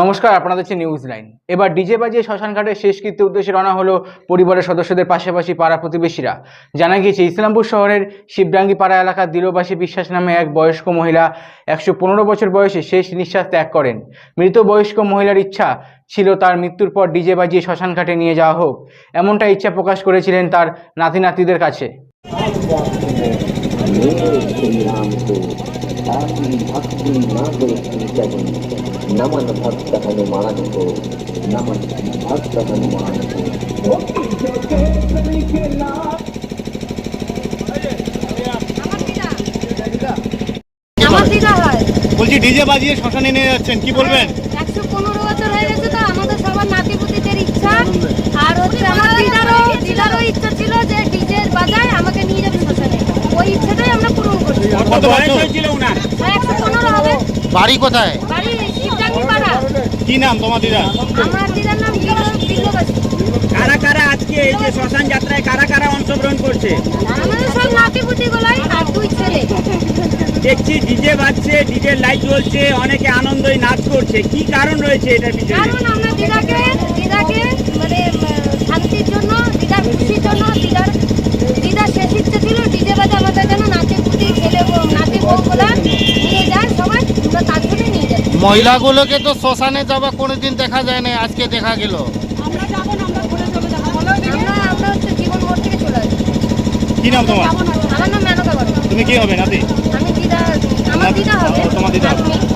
নমস্কার, আপনাদের হচ্ছে নিউজ লাইন এবার ডিজে বাজিয়ে শ্মশানঘাটের শেষকৃত্যের উদ্দেশ্যে রওনা হলো পরিবারের সদস্যদের পাশাপাশি পাড়া প্রতিবেশীরা। জানা গিয়েছে, ইসলামপুর শহরের শিবডাঙ্গি পাড়া এলাকার দিলবাসী বিশ্বাস নামে এক বয়স্ক মহিলা একশো পনেরো বছর বয়সে শেষ নিঃশ্বাস ত্যাগ করেন। মৃত বয়স্ক মহিলার ইচ্ছা ছিল তার মৃত্যুর পর ডিজে বাজিয়ে শ্মশানঘাটে নিয়ে যাওয়া হোক। এমনটা ইচ্ছা প্রকাশ করেছিলেন তার নাতি নাতিদের কাছে ভক্তি না নমন ভক্ত হনুমান কো নমন ভক্ত হনুমান কো বলছি ডিজে বাজিয়ে শ্মশানে নিয়ে যাচ্ছেন কি বলবেন? একশো কত বাড়ি কোথায়? কি নাম তোমার দিদা? দিদার কারা কারা আজকে এই যে শ্মশান যাত্রায় কারা কারা অংশগ্রহণ করছে? আমাদের সব নাতিপুতি গুলাই আর দুই ছেলে। দেখছি ডিজে বাজছে ডিজে লাইট জ্বলছে অনেকে আনন্দই নাচ করছে। কি কারণ রয়েছে এটার পিছনে? মহিলাগুলোকে তো শ্মশানে যাওয়া কোনোদিন দেখা যায় না আজকে দেখা গেল। আমরা যাব না আমরা ঘুরে চলে যাব আমরা আমরা হচ্ছে জীবন মোড় থেকে চলে আসব। কি নাম তোমার? তুমি কি হবে নাতি? আমার দিদা হবে। তোমার দিদা হবে।